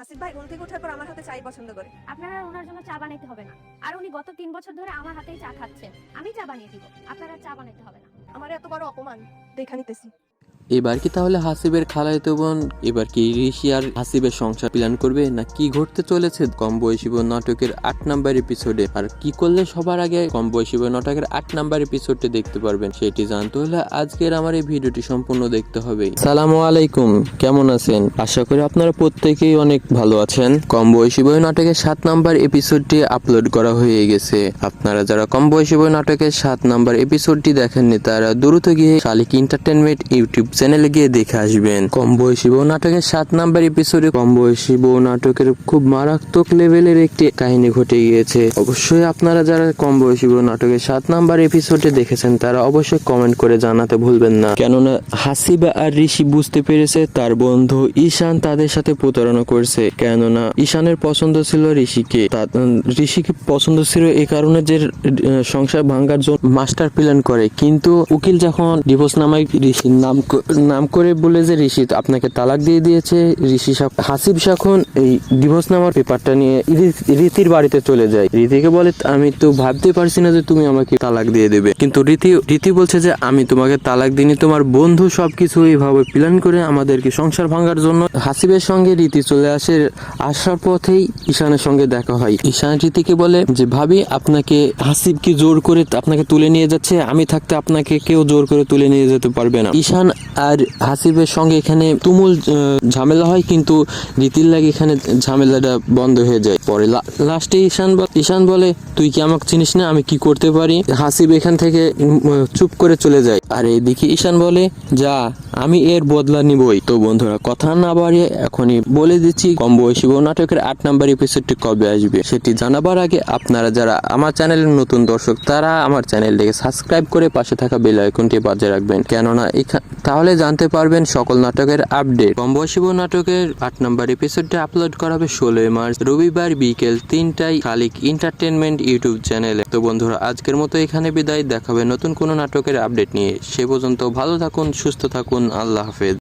হাসিব ভাই ঘুম থেকে ওঠার পর আমার হাতে চাই পছন্দ করে। আপনারা ওনার জন্য চা বানাইতে হবে না। আর উনি গত তিন বছর ধরে আমার হাতেই চা খাচ্ছেন। আমি চা বানিয়ে দিব। আপনারা চা বানাইতে হবে না। আমার এত বড় অপমান। দেখা নিতেছি। এবার কি তাহলে হাসিবের খালাইতো বোন? এবার কি ঋষি আর হাসিবের সংসার প্ল্যান করবে? না কি ঘটতে চলেছে কম বয়সী বোন নাটকের আট নাম্বার এপিসোডে আর কি করলে সবার আগে কম বয়সী বোন নাটকের আট নাম্বার এপিসোডটি দেখতে পারবেন? সেটি জানতে হলে আজকের আমার এই ভিডিওটি সম্পূর্ণ দেখতে হবে। সালামু আলাইকুম, কেমন আছেন? আশা করি আপনারা প্রত্যেকেই অনেক ভালো আছেন। কম বয়সী বই নাটকের সাত নাম্বার এপিসোডটি আপলোড করা হয়ে গেছে। আপনারা যারা কম বয়সী বই নাটকের সাত নাম্বার এপিসোডটি দেখেননি, তারা দ্রুত গিয়ে শালিক এন্টারটেনমেন্ট ইউটিউব চ্যানেলে গিয়ে দেখে আসবেন। কম বয়সী বউ নাটকের সাত নাম্বার এপিসোডে কম বয়সী বউ নাটকের খুব মারাত্মক লেভেলের একটি কাহিনী ঘটে গিয়েছে। অবশ্যই আপনারা যারা কম বয়সী বউ নাটকের সাত নাম্বার এপিসোডে দেখেছেন, তারা অবশ্যই কমেন্ট করে জানাতে ভুলবেন না। কেননা হাসিবা আর ঋষি বুঝতে পেরেছে তার বন্ধু ঈশান তাদের সাথে প্রতারণা করছে। কেননা ঈশানের পছন্দ ছিল ঋষিকে। ঋষিকে পছন্দ ছিল এই কারণে যে সংসার ভাঙ্গার জন্য মাস্টার প্ল্যান করে। কিন্তু উকিল যখন ডিভোর্স নামায়, ঋষির নাম নাম করে বলে যে ঋষি আপনাকে তালাক দিয়ে দিয়েছে। ঋষি হাসিব এখন এই ডিভোর্স নামার পেপারটা নিয়ে রীতির বাড়িতে চলে যায়। রীতিকে বলে, আমি তো ভাবতে পারছি না যে তুমি আমাকে তালাক দিয়ে দেবে। কিন্তু রীতি রীতি বলছে যে, আমি তোমাকে তালাক দিইনি। তোমার বন্ধু সবকিছু এইভাবে প্ল্যান করে আমাদেরকে সংসার ভাঙার জন্য হাসিবের সঙ্গে রীতি চলে আসে। আসার পথেই ঈশানের সঙ্গে দেখা হয়। ঈশান রীতিকে বলে, যে ভাবি, আপনাকে হাসিব কি জোর করে আপনাকে তুলে নিয়ে যাচ্ছে? আমি থাকতে আপনাকে কেউ জোর করে তুলে নিয়ে যেতে পারবে না। ঈশান আর হাসিবের সঙ্গে এখানে তুমুল ঝামেলা হয়, কিন্তু রীতির লাগে এখানে ঝামেলাটা বন্ধ হয়ে যায়। পরে লাস্টে ঈশান ঈশান বলে, তুই কি আমাকে চিনিস না? আমি কি করতে পারি? হাসিব এখান থেকে চুপ করে চলে যায়। আর এদিকে ঈশান বলে, যা আমি এর বদলা নিবই। তো বন্ধুরা, কথা না বাড়িয়ে এখনই বলে দিচ্ছি, কম বয়সী নাটকের আট নাম্বার এপিসোডটি কবে আসবে সেটি জানাবার আগে আপনারা যারা আমার চ্যানেলের নতুন দর্শক, তারা আমার চ্যানেলটিকে সাবস্ক্রাইব করে পাশে থাকা বেল আইকনটি বাজে রাখবেন। কেননা তাহলে জানতে পারবেন সকল নাটকের আপডেট কম বয়সী নাটকের আট নাম্বার এপিসোডটি আপলোড করা হবে ষোলোই মার্চ, রবিবার বিকেল তিনটায় খালিক এন্টারটেনমেন্ট ইউটিউব চ্যানেলে। তো বন্ধুরা, আজকের মতো এখানে বিদায়। দেখাবে নতুন কোনো নাটকের আপডেট নিয়ে। সে পর্যন্ত ভালো থাকুন, সুস্থ থাকুন। আল্লাহ হাফেজ।